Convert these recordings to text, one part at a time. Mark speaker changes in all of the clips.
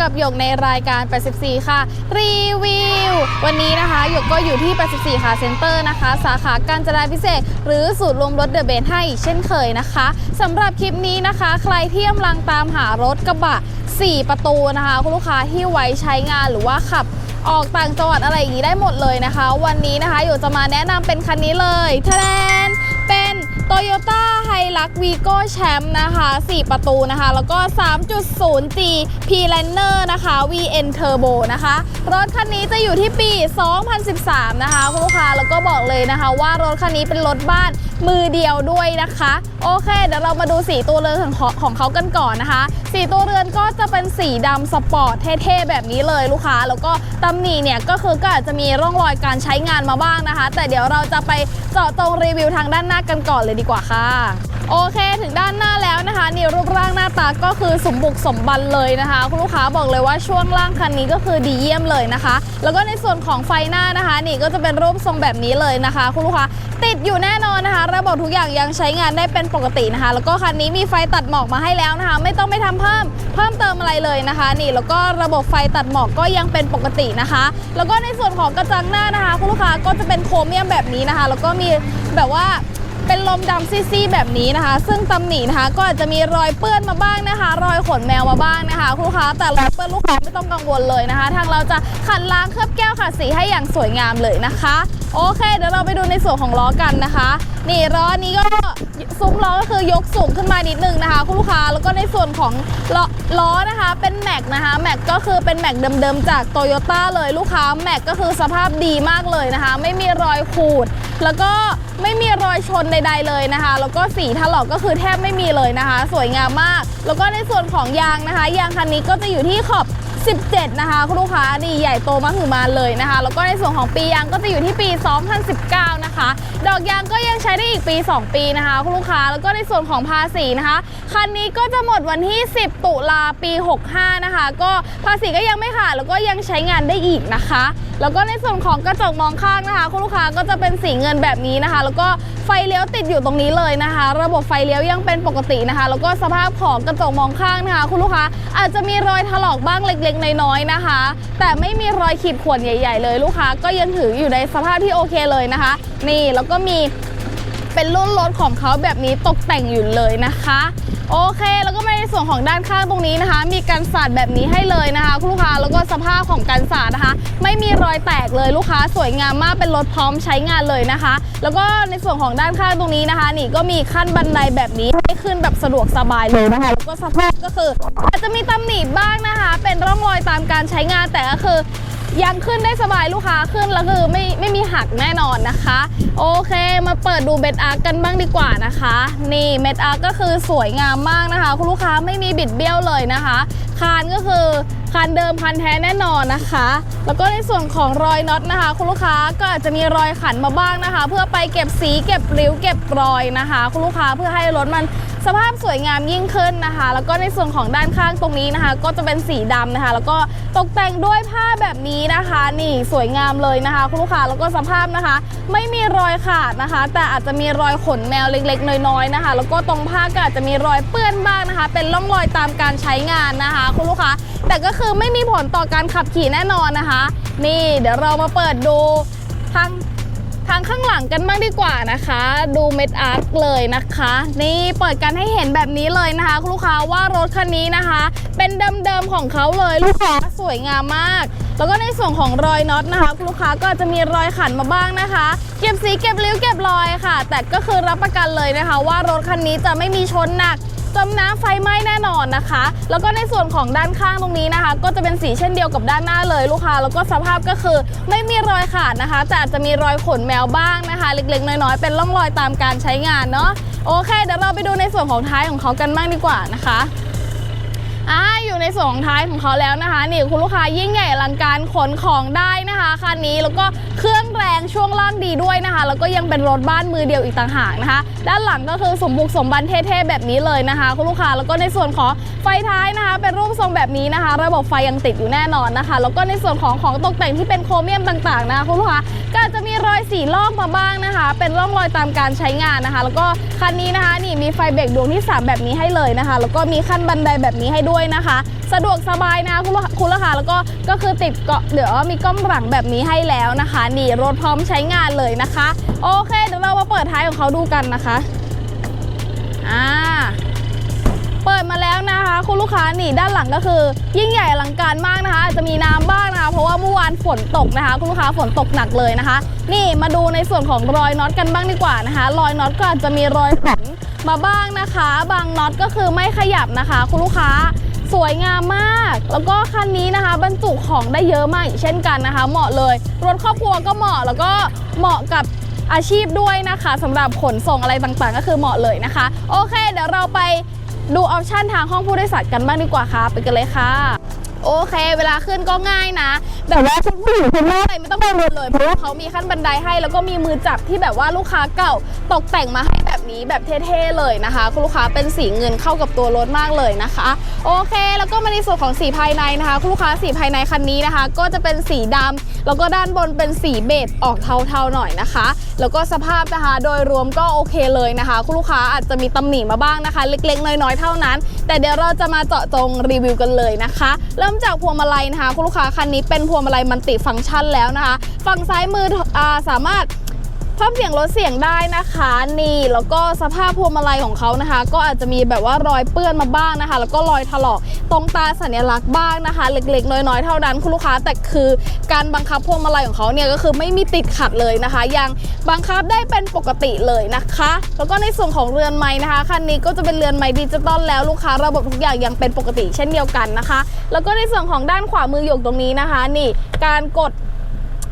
Speaker 1: กับหยกในรายการ 84 ค่ะ รีวิว วันนี้นะคะหยกก็อยู่ที่ 84 ค่ะเซ็นเตอร์นะคะ สาขาการจราพิเศษ หรือสูตรรวมรถเดอะเบนให้เช่นเคยนะคะสำหรับคลิปนี้นะคะ ใครที่กำลังตามหารถกระบะ 4 ประตูนะคะ คุณลูกค้าที่ไว้ใช้งานหรือว่าขับออกต่างจังหวัดอะไรอย่างนี้ได้หมดเลยนะคะ วันนี้นะคะอยู่จะมาแนะนำเป็นคันนี้เลยท แดนเป็น Toyota Hilux Vigo Champ นะคะ 4 ประตูนะคะ แล้วก็ 3.0G P Lanner นะคะ VN Turbo นะคะ รถคันนี้จะอยู่ที่ปี 2013 นะคะ คุณลูกค้า แล้วก็บอกเลยนะคะว่ารถคันนี้เป็นรถบ้านมือเดียวด้วยนะคะ โอเค เดี๋ยวเรามาดูสีตัวเรือนของขาของเขากันก่อนนะคะ สีตัวเรือนก็จะเป็นสีดำสปอร์ตเท่ๆแบบนี้เลยลูกค้า แล้วก็ตำหนิเนี่ยก็คือก็อาจจะมีร่องรอยการใช้งานมาบ้างนะคะ แต่เดี๋ยวเราจะไปเจาะตรงรีวิวทางด้านหน้ากันก่อนเลยดีกว่าค่ะ โอเคถึงด้านหน้าแล้วนะคะ นี่รูปร่างหน้าตาก็คือสมบุกสมบันเลยนะคะ คุณลูกค้าบอกเลยว่าช่วงล่างคันนี้ก็คือดีเยี่ยมเลยนะคะ แล้วก็ในส่วนของไฟหน้านะคะ นี่ก็จะเป็นรูปทรงแบบนี้เลยนะคะ คุณลูกค้าติดอยู่แน่นอนนะคะ ระบบทุกอย่างยังใช้งานได้เป็นปกตินะคะ แล้วก็คันนี้มีไฟตัดหมอกมาให้แล้วนะคะ ไม่ต้องไปทำเพิ่มเพิ่มเติมอะไรเลยนะคะ นี่แล้วก็ระบบไฟตัดหมอกก็ยังเป็นปกตินะคะ แล้วก็ในส่วนของกระจังหน้านะคะ คุณลูกค้าก็จะเป็นโครเมียมแบบนี้นะคะ แล้วก็มีแบบว่า เป็นลมดำซี่ๆแบบนี้นะคะ ซึ่งตำหนินะคะก็อาจจะมีรอยเปื้อนมาบ้างนะคะ รอยขนแมวมาบ้างนะคะคุณลูกค้าแต่รอยเปื้อนลูกค้าไม่ต้องกังวลเลยนะคะ ทางเราจะขัดล้างเคลือบแก้วขัดสีให้อย่างสวยงามเลยนะคะ โอเค เดี๋ยวเราไปดูในส่วนของล้อกันนะคะนี่ล้อนี้ก็ซุ้มล้อก็คือยกสูงขึ้นมานิดนึงนะคะ คุณลูกค้าแล้วก็ในส่วนของล้อล้อนะคะเป็นแม็กนะคะแม็กก็คือเป็นแม็กเดิมๆจากโตโยต้าเลยลูกค้าแม็กก็คือสภาพดีมากเลยนะคะ ไม่มีรอยขูด แล้วก็ไม่มีรอยชนใด ๆเลยนะคะ แล้วก็สีถลอกก็คือแทบไม่มีเลยนะคะ สวยงามมาก แล้วก็ในส่วนของยางนะคะ ยางคันนี้ก็จะอยู่ที่ขอบ 17 นะคะ คุณลูกค้าดีใหญ่โตมหึมาเลยนะคะ แล้วก็ในส่วนของปียางก็จะอยู่ที่ปี 2019 นะคะ ดอกยางก็ยังใช้ได้อีกปี 2 ปีนะคะ คุณลูกค้าแล้วก็ในส่วนของภาษีนะคะคันนี้ก็จะหมดวันที่ 10 ตุลาปี 65 นะคะ ก็ภาษีก็ยังไม่ขาดแล้วก็ยังใช้งานได้อีกนะคะ แล้วก็ในส่วนของกระจกมองข้างนะคะ คุณลูกค้าก็จะเป็นสีเงินแบบนี้นะคะ แล้วก็ไฟเลี้ยวติดอยู่ตรงนี้เลยนะคะ ระบบไฟเลี้ยวยังเป็นปกตินะคะ แล้วก็สภาพของกระจกมองข้างนะคะ คุณลูกค้าอาจจะมีรอยถลอกบ้างเล็กๆน้อยๆนะคะ แต่ไม่มีรอยขีดข่วนใหญ่ ๆ เลยลูกค้าก็ยังถืออยู่ในสภาพที่โอเคเลยนะคะ นี่แล้วก็มีเป็นรุ่นรถของเขาแบบนี้ตกแต่งอยู่เลยนะคะ โอเค แล้วก็มาในส่วนของด้านข้างตรงนี้นะคะ มีการสาดแบบนี้ให้เลยนะคะคุณลูกค้าแล้วก็สภาพของการสาดนะคะ ไม่มีรอยแตกเลยลูกค้าสวยงามมากเป็นรถพร้อมใช้งานเลยนะคะ แล้วก็ในส่วนของด้านข้างตรงนี้นะคะ นี่ก็มีขั้นบันไดแบบนี้ให้ขึ้นแบบสะดวกสบายเลยนะคะแล้วก็สภาพก็คือ อาจจะมีตำหนิบ้างนะคะ เป็นร่องรอยตามการใช้งานแต่ก็คือ ยังขึ้นได้สบายลูกค้าขึ้นแล้วคือไม่ไม่มีหักแน่นอนนะคะ โอเคมาเปิดดูเบ็ดอาร์กันบ้างดีกว่านะคะ นี่เม็ดอาร์ก็คือสวยงามมากนะคะ คุณลูกค้าไม่มีบิดเบี้ยวเลยนะคะคานก็คือคานเดิมคันแท้แน่นอนนะคะ แล้วก็ในส่วนของรอยน็อตนะคะ คุณลูกค้าก็อาจจะมีรอยขันมาบ้างนะคะ เพื่อไปเก็บสีเก็บริ้วเก็บรอยนะคะ คุณลูกค้าเพื่อให้รถมันสภาพสวยงามยิ่งขึ้นนะคะ แล้วก็ในส่วนของด้านข้างตรงนี้นะคะ ก็จะเป็นสีดำนะคะ แล้วก็ตกแต่งด้วยผ้าแบบนี้นะคะ นี่สวยงามเลยนะคะคุณลูกค้าแล้วก็สภาพนะคะ ไม่มีรอยขาดนะคะ แต่อาจจะมีรอยขนแมวเล็กๆ น้อยๆนะคะ แล้วก็ตรงผ้าก็อาจจะมีรอยเปื้อนบ้างนะคะ เป็นร่องรอยตามการใช้งานนะคะคุณลูกค้าแต่ก็คือไม่มีผลต่อการขับขี่แน่นอนนะคะ นี่เดี๋ยวเรามาเปิดดูทาง ทางข้างหลังกันบ้างดีกว่านะคะ ดูเม็ดอาร์ตเลยนะคะ นี่เปิดกันให้เห็นแบบนี้เลยนะคะคุณลูกค้าว่ารถคันนี้นะคะ เป็นเดิมๆของเขาเลยลูกค้าสวยงามมาก แล้วก็ในส่วนของรอยน็อตนะคะคุณลูกค้าก็จะมีรอยขันมาบ้างนะคะ เก็บสีเก็บริ้วเก็บรอยค่ะ แต่ก็คือรับประกันเลยนะคะ ว่ารถคันนี้จะไม่มีชนหนัก จมน้ำไฟไหม้แน่นอนนะคะ แล้วก็ในส่วนของด้านข้างตรงนี้นะคะ ก็จะเป็นสีเช่นเดียวกับด้านหน้าเลยลูกค้า แล้วก็สภาพก็คือไม่มีรอยขาดนะคะ แต่อาจจะมีรอยขนแมวบ้างนะคะ เล็กๆ น้อยๆ เป็นร่องรอยตามการใช้งานเนาะ โอเค เดี๋ยวเราไปดูในส่วนของท้ายของเขากันบ้างดีกว่านะคะ อ่าอยู่ในส่วนของท้ายของเขาแล้วนะคะ นี่คุณลูกค้ายิ่งใหญ่อลังการขนของได้นะคะคันนี้แล้วก็เครื่องแรงช่วงล่างดีด้วยนะคะ แล้วก็ยังเป็นรถบ้านมือเดียวอีกต่างหากนะคะ ด้านหลังก็คือสมบุกสมบันเท่ๆแบบนี้เลยนะคะ คุณลูกค้าแล้วก็ในส่วนของไฟท้ายนะคะ เป็นรูปทรงแบบนี้นะคะ ระบบไฟยังติดอยู่แน่นอนนะคะ แล้วก็ในส่วนของของตกแต่งที่เป็นโครเมียมต่างๆนะคะคุณลูกค้าก็จะมีรอยสีลอกมาบ้างนะคะ เป็นร่องรอยตามการใช้งานนะคะ แล้วก็คันนี้นะคะ นี่มีไฟเบรกดวงที่สามแบบนี้ให้เลยนะคะ แล้วก็มีขั้นบันไดแบบนี้ให้ด้วยด้วยนะคะ สะดวกสบายนะคุณลูกคุณลูกค้าแล้วก็ก็คือติดเกาะเดี๋ยวมีกล้องหลังแบบนี้ให้แล้วนะคะนี่รถพร้อมใช้งานเลยนะคะ โอเคเดี๋ยวเรามาเปิดท้ายของเขาดูกันนะคะอ่าเปิดมาแล้วนะคะ คุณลูกค้านี่ด้านหลังก็คือ ยิ่งใหญ่อลังการมากนะคะอาจจะมีน้ำบ้างนะคะ เพราะว่าเมื่อวานฝนตกนะคะ คุณลูกค้าฝนตกหนักเลยนะคะ นี่มาดูในส่วนของรอยน็อตกันบ้างดีกว่านะคะ รอยน็อตก็อาจจะมีรอยขันมาบ้างนะคะ บางน็อตก็คือไม่ขยับนะคะ คุณลูกค้า สวยงามมาก แล้วก็คันนี้นะคะ บรรจุของได้เยอะมากอีกเช่นกันนะคะ เหมาะเลย รถครอบครัวก็เหมาะแล้วก็เหมาะกับอาชีพด้วยนะคะสำหรับขนส่งอะไรต่างๆ ก็คือเหมาะเลยนะคะ โอเค เดี๋ยวเราไปดูออปชันทางห้องผู้โดยสารกันบ้างดีกว่าค่ะไปกันเลยค่ะ โอเค เวลาขึ้นก็ง่ายนะแบบว่าคุณผู้หญิงคุณแม่อะไรไม่ต้องกังวลเลยเพราะว่าเขามีขั้นบันไดให้ แล้วก็มีมือจับที่แบบว่าลูกค้าเก่าตกแต่งมาให้แบบนี้แบบเท่ๆเลยนะคะคุณลูกค้าเป็นสีเงินเข้ากับตัวรถมากเลยนะคะ โอเค แล้วก็มาในส่วนของสีภายในนะคะคุณลูกค้าสีภายในคันนี้นะคะ ก็จะเป็นสีดำแล้วก็ด้านบนเป็นสีเบจออกเทาๆหน่อยนะคะ แล้วก็สภาพนะคะ โดยรวมก็โอเคเลยนะคะ คุณลูกค้าอาจจะมีตำหนิมาบ้างนะคะ เล็กๆ น้อยๆ เท่านั้น แต่เดี๋ยวเราจะมาเจาะจงรีวิวกันเลยนะคะ เริ่มจากพวงมาลัยนะคะ คุณลูกค้าคันนี้เป็นพวงมาลัยมันติฟังก์ชันแล้วนะคะ ฝั่งซ้ายมืออาสามารถ เพิ่มเสียงลดเสียงได้นะคะนี่แล้วก็สภาพพวงมาลัยของเขานะคะ ก็อาจจะมีแบบว่ารอยเปื้อนมาบ้างนะคะ แล้วก็รอยถลอกตรงตาสัญลักษณ์บ้างนะคะ เล็กๆ น้อยๆเท่านั้นคุณลูกค้าแต่คือการบังคับพวงมาลัยของเขาเนี่ยก็คือไม่มีติดขัดเลยนะคะ ยังบังคับได้เป็นปกติเลยนะคะ แล้วก็ในส่วนของเรือนไม้นะคะคันนี้ก็จะเป็นเรือนไม้ดิจิตอลแล้วลูกค้าระบบทุกอย่างยังเป็นปกติเช่นเดียวกันนะคะ แล้วก็ในส่วนของด้านขวามือหยกตรงนี้นะคะ นี่การกด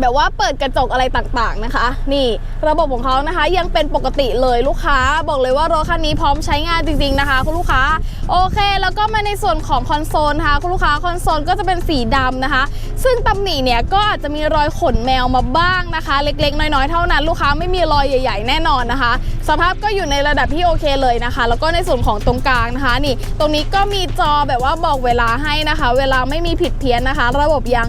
Speaker 1: แบบว่าเปิดกระจกอะไรต่างๆนะคะ นี่ระบบของเขานะคะยังเป็นปกติเลยลูกค้าบอกเลยว่ารถคันนี้พร้อมใช้งานจริงๆนะคะ คุณลูกค้าโอเค แล้วก็มาในส่วนของคอนโซลนะคะคุณลูกค้าคอนโซลก็จะเป็นสีดำนะคะ ซึ่งตำหนิเนี่ยก็อาจจะมีรอยขนแมวมาบ้างนะคะ เล็กๆ น้อยๆเท่านั้นลูกค้าไม่มีรอยใหญ่ ๆ แน่นอนนะคะ สภาพก็อยู่ในระดับที่โอเคเลยนะคะ แล้วก็ในส่วนของตรงกลางนะคะ นี่ ตรงนี้ก็มีจอแบบว่าบอกเวลาให้นะคะ เวลาไม่มีผิดเพี้ยนนะคะ ระบบยัง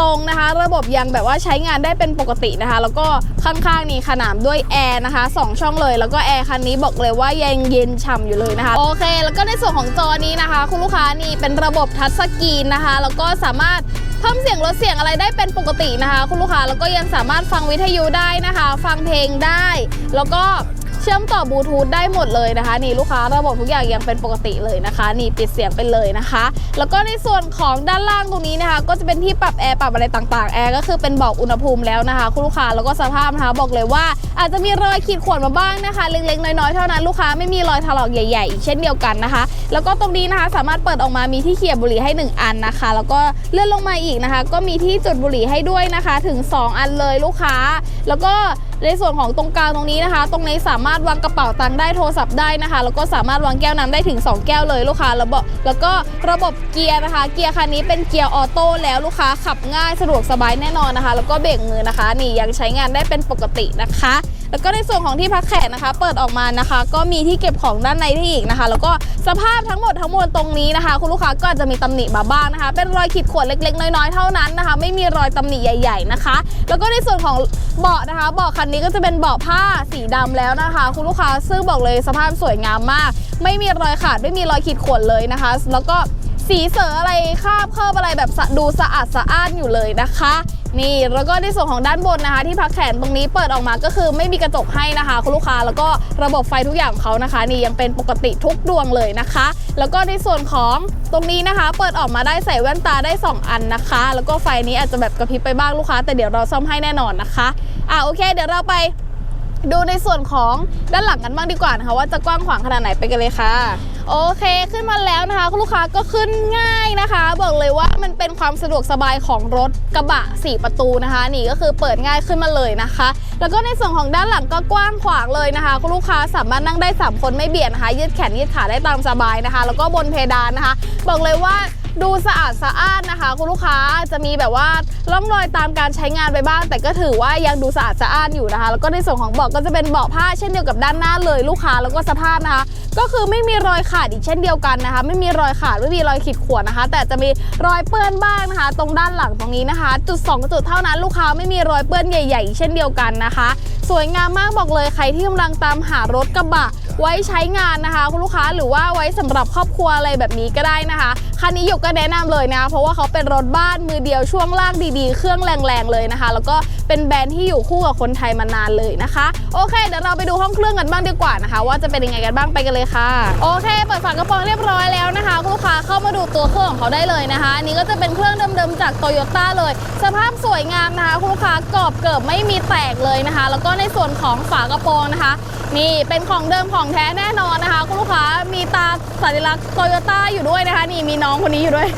Speaker 1: ตรงนะคะ ระบบยังแบบว่าใช้งานได้เป็นปกตินะคะ แล้วก็ข้างๆนี่ขนามด้วยแอร์นะคะสองช่องเลย แล้วก็แอร์คันนี้บอกเลยว่ายังเย็นฉ่ำอยู่เลยนะคะ โอเค แล้วก็ในส่วนของจอนี้นะคะ คุณลูกค้านี่เป็นระบบทัชสกรีนนะคะ แล้วก็สามารถเพิ่มเสียงลดเสียงอะไรได้เป็นปกตินะคะ คุณลูกค้าแล้วก็ยังสามารถฟังวิทยุได้นะคะ ฟังเพลงได้ แล้วก็ เชื่อมต่อบลูทูธได้หมดเลยนะคะ นี่ลูกค้าระบบทุกอย่างยังเป็นปกติเลยนะคะ นี่ปิดเสียงไปเลยนะคะ แล้วก็ในส่วนของด้านล่างตรงนี้นะคะ ก็จะเป็นที่ปรับแอร์ปรับอะไรต่างๆแอร์ก็คือเป็นบอกอุณหภูมิแล้วนะคะคุณลูกค้าแล้วก็สภาพนะคะบอกเลยว่าอาจจะมีรอยขีดข่วนมาบ้างนะคะ เล็กๆน้อยๆเท่านั้นลูกค้าไม่มีรอยถลอกใหญ่ๆอีกเช่นเดียวกันนะคะ แล้วก็ตรงนี้นะคะสามารถเปิดออกมามีที่เขี่ยบบุหรี่ให้ 1 อันนะคะ แล้วก็เลื่อนลงมาอีกนะคะ ก็มีที่จุดบุหรี่ให้ด้วยนะคะถึง 2 อันเลยลูกค้า แล้วก็ในส่วนของตรงกลางตรงนี้นะคะ ตรงนี้สามารถวางกระเป๋าตังค์ได้โทรศัพท์ได้นะคะ แล้วก็สามารถวางแก้วน้ำได้ถึง 2 แก้วเลยลูกค้าแล้วก็แล้วก็ระบบเกียร์นะคะ เกียร์คันนี้เป็นเกียร์ออโต้แล้วลูกค้าขับง่ายสะดวกสบายแน่นอนนะคะ แล้วก็เบรกมือนะคะ นี่ยังใช้งานได้เป็นปกตินะคะ แล้วก็ในส่วนของที่พักแขกนะคะ เปิดออกมานะคะ ก็มีที่เก็บของด้านในที่อีกนะคะ แล้วก็สภาพทั้งหมดทั้งมวลตรงนี้นะคะ คุณลูกค้าก็อาจจะมีตำหนิมาบ้างนะคะ เป็นรอยขีดข่วนเล็กๆ น้อยๆเท่านั้นนะคะ ไม่มีรอยตำหนิใหญ่ๆนะคะ แล้วก็ในส่วนของเบาะนะคะเบาะคันนี้ก็จะเป็นเบาะผ้าสีดำแล้วนะคะ คุณลูกค้าซึ่งบอกเลยสภาพสวยงามมาก ไม่มีรอยขาดไม่มีรอยขีดข่วนเลยนะคะ แล้วก็สีเสืออะไรคาบเคิบอะไรแบบดูสะอาดสะอ้านอยู่เลยนะคะ นี่แล้วก็ในส่วนของด้านบนนะคะ ที่พักแขนตรงนี้เปิดออกมาก็คือไม่มีกระจกให้นะคะคุณลูกค้าแล้วก็ระบบไฟทุกอย่างของเขานะคะ นี่ยังเป็นปกติทุกดวงเลยนะคะ แล้วก็ในส่วนของตรงนี้นะคะ เปิดออกมาได้ใส่แว่นตาได้ 2 อันนะคะ แล้วก็ไฟนี้อาจจะแบบกระพริบไปบ้างลูกค้า แต่เดี๋ยวเราซ่อมให้แน่นอนนะคะอ่าโอเค เดี๋ยวเราไป ดูในส่วนของด้านหลังกันบ้างดีกว่านะคะว่าจะกว้างขวางขนาดไหนไปกันเลยค่ะ โอเคขึ้นมาแล้วนะคะคุณลูกค้าก็ขึ้นง่ายนะคะ บอกเลยว่ามันเป็นความสะดวกสบายของรถกระบะ 4 ประตูนะคะ นี่ก็คือเปิดง่ายขึ้นมาเลยนะคะ แล้วก็ในส่วนของด้านหลังก็กว้างขวางเลยนะคะคุณลูกค้าสามารถนั่งได้ 3 คนไม่เบียดนะคะยืดแขนยืดขาได้ตามสบายนะคะ แล้วก็บนเพดานนะคะ บอกเลยว่า ดูสะอาดสะอ้านนะคะ คุณลูกค้าจะมีแบบว่าร่องรอยตามการใช้งานไปบ้าง แต่ก็ถือว่ายังดูสะอาดสะอ้านอยู่นะคะ แล้วก็ในส่วนของเบาะก็จะเป็นเบาะผ้าเช่นเดียวกับด้านหน้าเลยลูกค้าแล้วก็สภาพนะคะ ก็คือไม่มีรอยขาดอีกเช่นเดียวกันนะคะ ไม่มีรอยขาดไม่มีรอยขีดข่วนนะคะ แต่จะมีรอยเปื้อนบ้างนะคะ ตรงด้านหลังตรงนี้นะคะ จุด 2 จุดเท่านั้นลูกค้าไม่มีรอยเปื้อนใหญ่ ๆ เช่นเดียวกันนะคะ สวยงามมากบอกเลยใครที่กำลังตามหารถกระบะ ไว้ใช้งานนะคะ คุณลูกค้าหรือว่าไว้สำหรับครอบครัวอะไรแบบนี้ก็ได้นะคะคันนี้หยกก็แนะนำเลยนะเพราะว่าเขาเป็นรถบ้านมือเดียวช่วงล่างดีๆ เครื่องแรงๆเลยนะคะ แล้วก็เป็นแบรนด์ที่อยู่คู่กับคนไทยมานานเลยนะคะ โอเคเดี๋ยวเราไปดูห้องเครื่องกันบ้างดีกว่านะคะ ว่าจะเป็นยังไงกันบ้างไปกันเลยค่ะโอเคเปิดฝากระโปรงเรียบร้อยแล้วนะคะคุณลูกค้าเข้ามาดูตัวเครื่องของเขาได้เลยนะคะอันนี้ก็จะเป็นเครื่องเดิมๆจากโตโยต้าเลย สภาพสวยงามนะคะคุณลูกค้ากรอบเกิบไม่มีแตกเลยนะคะ แล้วก็ในส่วนของฝากระโปรงนะคะ นี่เป็นของเดิมของแท้แน่นอนนะคะ คุณลูกค้ามีตาสัญลักษณ์โตโยต้าอยู่ด้วยนะคะ นี่มีน้องคนนี้อยู่ด้วย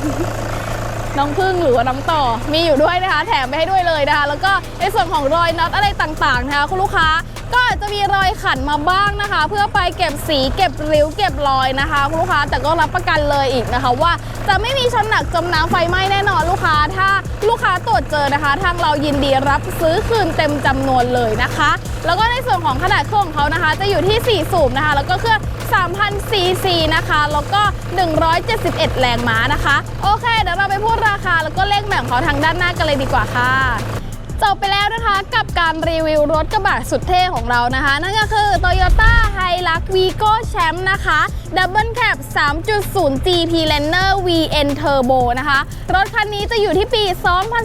Speaker 1: น้องพึ่งหรือว่าน้องต่อ มีอยู่ด้วยนะคะ แถมไปให้ด้วยเลยนะคะ แล้วก็ในส่วนของรอยน็อตอะไรต่างๆนะคะคุณลูกค้าก็อาจจะมีรอยขันมาบ้างนะคะ เพื่อไปเก็บสีเก็บริ้วเก็บรอยนะคะคุณลูกค้าแต่ก็รับประกันเลยอีกนะคะ ว่าจะไม่มีชนหนักจมน้ำไฟไหม้แน่นอนลูกค้า ถ้าลูกค้าตรวจเจอนะคะ ทางเรายินดีรับซื้อคืนเต็มจำนวนเลยนะคะ แล้วก็ในส่วนของขนาดเครื่องของเขานะคะ จะอยู่ที่ 4 สูบนะคะ แล้วก็เครื่อง 3,000ซีซีนะคะ แล้วก็ 171 แรงม้านะคะ โอเค เดี๋ยวเราไปพูดราคา แล้วก็เลขแบ่งเขาทางด้านหน้ากันเลยดีกว่าค่ะจบไปแล้วนะคะกับการรีวิวรถกระบะสุดเท่ของเรานะคะ นั่นก็คือ Toyota Hilux Vigo Champ นะคะ Double Cab 3.0 GP Lanner VN Turbo นะคะ รถคันนี้จะอยู่ที่ปี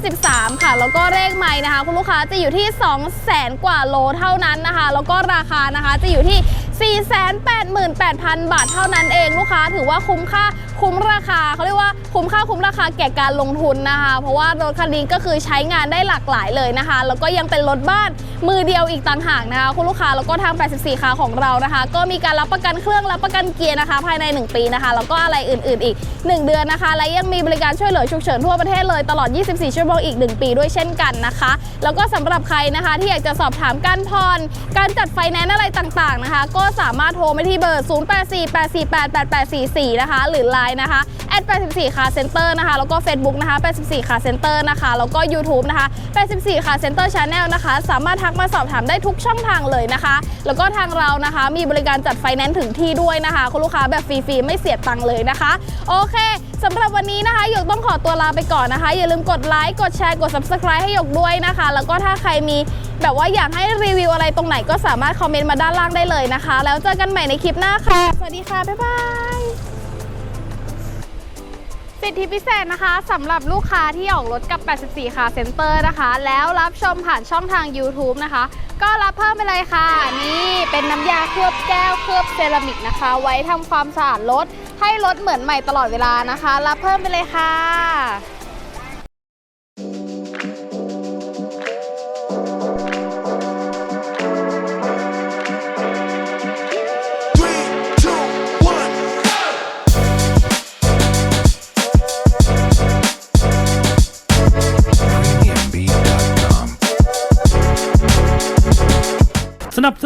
Speaker 1: 2013 ค่ะ แล้วก็เลขไมล์นะคะ คุณลูกค้าจะอยู่ที่ 200,000กว่าโลเท่านั้นนะคะ แล้วก็ราคานะคะจะอยู่ที่ 488,000 บาทเท่านั้นเองลูกค้าถือว่าคุ้มค่าคุ้มราคาเขาเรียกว่าคุ้มค่าคุ้มราคาแก่การลงทุนนะคะ เพราะว่ารถคันนี้ก็คือใช้งานได้หลากหลายเลยนะคะ แล้วก็ยังเป็นรถบ้าน มือเดียวอีกต่างหากนะคะคุณลูกค้าแล้วก็ทาง 84คาของเรานะคะ ก็มีการรับประกันเครื่องรับประกันเกียร์นะคะ ภายใน 1 ปีนะคะแล้วก็อะไรอื่น ๆ อีก 1 เดือนนะคะ และยังมีบริการช่วยเหลือฉุกเฉินทั่วประเทศเลยตลอด 24 ชั่วโมงอีก 1 ปีด้วยเช่นกันนะคะ แล้วก็สำหรับใครนะคะที่อยากจะสอบถามการผ่อนการจัดไฟแนนซ์อะไรต่างๆนะคะ ก็สามารถโทรไปที่เบอร์ 0848488844 นะคะ หรือ Line นะคะ84 Car Center นะคะแล้วก็ Facebook นะคะ84 Car Center นะคะแล้วก็ YouTube นะคะ84 Car Center Channel นะคะ สามารถทักมาสอบถามได้ทุกช่องทางเลยนะคะ แล้วก็ทางเรานะคะ มีบริการจัดไฟแนนซ์ถึงที่ด้วยนะคะคุณลูกค้าแบบฟรีๆไม่เสียตังค์เลยนะคะ โอเคสำหรับวันนี้นะคะหยกต้องขอตัวลาไปก่อนนะคะ อย่าลืมกดไลค์กดแชร์กด Subscribe ให้หยกด้วยนะคะ แล้วก็ถ้าใครมีแบบว่าอยากให้รีวิวอะไรตรงไหนก็สามารถคอมเมนต์มาด้านล่างได้เลยนะคะ แล้วเจอกันใหม่ในคลิปหน้าค่ะ สวัสดีค่ะ บ๊ายบาย สิทธิพิเศษนะคะสำหรับลูกค้าที่ออกรถกับ 84 ค่ะเซ็นเตอร์นะคะ แล้วรับชมผ่านช่องทาง YouTube นะคะ ก็รับเพิ่มไปเลยค่ะ นี่เป็นน้ำยาเคลือบแก้วเคลือบเซรามิกนะคะ ไว้ทำความสะอาดรถให้รถเหมือนใหม่ตลอดเวลานะคะ รับเพิ่มไปเลยค่ะ